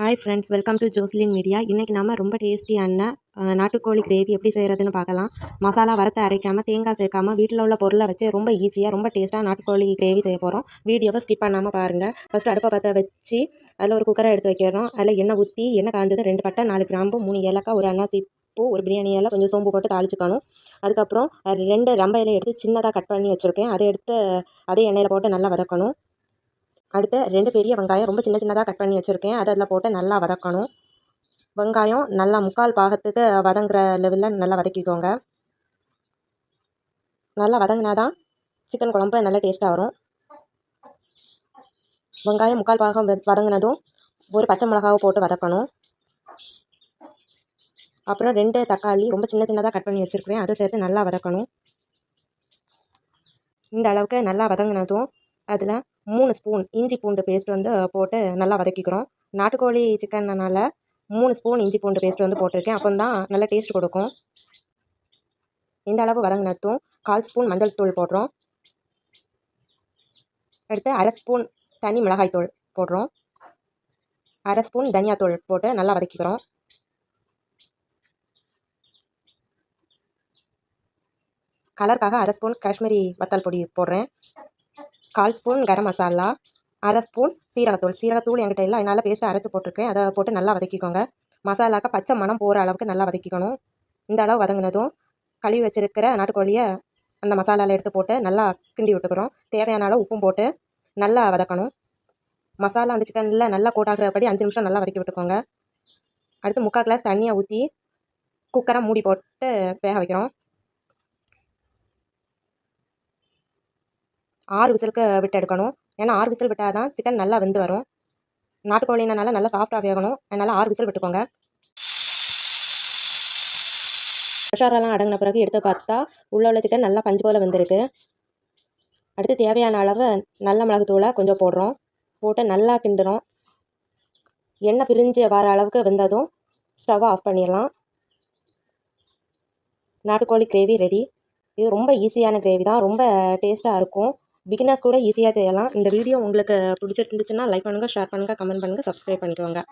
Hi friends welcome to Joslin media இன்றைக்கி நம்ம ரொம்ப டேஸ்டியான நாட்டுக்கோழி கிரேவி எப்படி செய்கிறதுன்னு பார்க்கலாம். மசாலா வறுத்து அரைக்காமல் தேங்காய் சேர்க்காம வீட்டில் உள்ள பொருளை வச்சு ரொம்ப ஈஸியாக ரொம்ப டேஸ்ட்டாக நாட்டுக்கோழி கிரேவி செய்ய போகிறோம் வீடியோவை ஸ்கிப் பண்ணாமல் பாருங்கள் ஃபஸ்ட்டு அடுப்பை பற்ற வச்சு அதில் ஒரு குக்கரை எடுத்து வைக்கிறோம். அதில் எண்ணெய் ஊற்றி எண்ணெய் காய்ஞ்சது ரெண்டு பட்டை நாலு கிராம்பு மூணு ஏலக்காய் ஒரு அண்ணா பூ ஒரு பிரியாணி இலை கொஞ்சம் சோம்பு போட்டு தாளிச்சுக்கணும். அதுக்கப்புறம் ரெண்டு ரம்ப இலையை எடுத்து சின்னதாக கட் பண்ணி வச்சுருக்கேன். அதை எடுத்து அதே எண்ணெயில் போட்டு நல்லா வதக்கணும். அடுத்து ரெண்டு பெரிய வெங்காயம் ரொம்ப சின்ன சின்னதாக கட் பண்ணி வச்சுருக்கேன். அதை அதில் போட்டு நல்லா வதக்கணும். வெங்காயம் நல்லா முக்கால் பாகத்துக்கு வதங்குற லெவலில் நல்லா வதக்கிக்கோங்க. நல்லா வதங்கினா தான் சிக்கன் குழம்பு நல்லா டேஸ்ட்டாக வரும். வெங்காயம் முக்கால் பாகம் வதங்கினதும் ஒரு பச்சை மிளகாவை போட்டு வதக்கணும். அப்புறம் ரெண்டு தக்காளி ரொம்ப சின்ன சின்னதாக கட் பண்ணி வச்சுருக்கிறேன். அதை சேர்த்து நல்லா வதக்கணும். இந்த அளவுக்கு நல்லா வதங்கினதும் அதில் மூணு ஸ்பூன் இஞ்சி பூண்டு பேஸ்ட் வந்து போட்டு நல்லா வதக்கிக்கிறோம். நாட்டுக்கோழி சிக்கன்னால் மூணு ஸ்பூன் இஞ்சி பூண்டு பேஸ்ட் வந்து போட்டிருக்கேன். அப்போ தான் நல்லா டேஸ்ட் கொடுக்கும். இந்த அளவு வதங்கினத்தும் கால் ஸ்பூன் மஞ்சள் தூள் போடுறோம். அடுத்து அரை ஸ்பூன் தனி மிளகாய் தூள் போடுறோம். அரை ஸ்பூன் தனியாத்தூள் போட்டு நல்லா வதக்கிக்கிறோம். கலருக்காக அரை ஸ்பூன் காஷ்மீரி வத்தல் பொடி போடுறேன். கால் ஸ்பூன் கரம் மசாலா அரை ஸ்பூன் சீரகத்தூள். சீரகத்தூள் என்கிட்ட இல்லை. அதனால் பேஸ்ட்டு அரைச்சி போட்டிருக்கேன். அதை போட்டு நல்லா வதக்கிக்கோங்க. மசாலாக்க பச்சை மணம் போகிற அளவுக்கு நல்லா வதக்கிக்கணும். இந்த அளவு வதங்கினதும் கழுவி வச்சிருக்கிற நாட்டுக்கோழியை அந்த மசாலாவில் எடுத்து போட்டு நல்லா கிண்டி விட்டுக்கிறோம் தேவையான அளவு உப்பும் போட்டு நல்லா வதக்கணும். மசாலா அந்த சிக்கனில் நல்லா கோட்டாகிறபடி அஞ்சு நிமிஷம் நல்லா வதக்கி விட்டுக்கோங்க. அடுத்து முக்கால் கிளாஸ் தண்ணியை ஊற்றி குக்கரை மூடி போட்டு வேக வைக்கிறோம். ஆறு விசிலுக்கு விட்டு எடுக்கணும். ஏன்னா ஆறு விசில் விட்டால் தான் சிக்கன் நல்லா வெந்து வரும். நாட்டுக்கோழினால நல்லா சாஃப்டாக வேகணும். அதனால் ஆறு விசில் விட்டுக்கோங்க. மசாலாலாம் அடங்கின பிறகு எடுத்து பார்த்தா உள்ள உள்ள சிக்கன் நல்லா பஞ்சு போல் வெந்திருக்கு. அடுத்து தேவையான அளவு நல்ல மிளகுத்தூளை கொஞ்சம் போடுறோம். போட்டு நல்லா கிண்டுறோம். எண்ணெய் பிரிஞ்சு வர அளவுக்கு வெந்ததும் ஸ்டவ்வை ஆஃப் பண்ணிடலாம். நாட்டுக்கோழி கிரேவி ரெடி இது ரொம்ப ஈஸியான கிரேவி தான். ரொம்ப டேஸ்ட்டாக இருக்கும். பிகினர்ஸ் கூட ஈஸியாக செய்யலாம். இந்த வீடியோ உங்களுக்கு பிடிச்சிருந்துச்சுன்னா லைக் பண்ணுங்கள் ஷேர் பண்ணுங்கள் கமெண்ட் பண்ணுங்கள் சப்ஸ்கிரைப் பண்ணிக்கோங்க.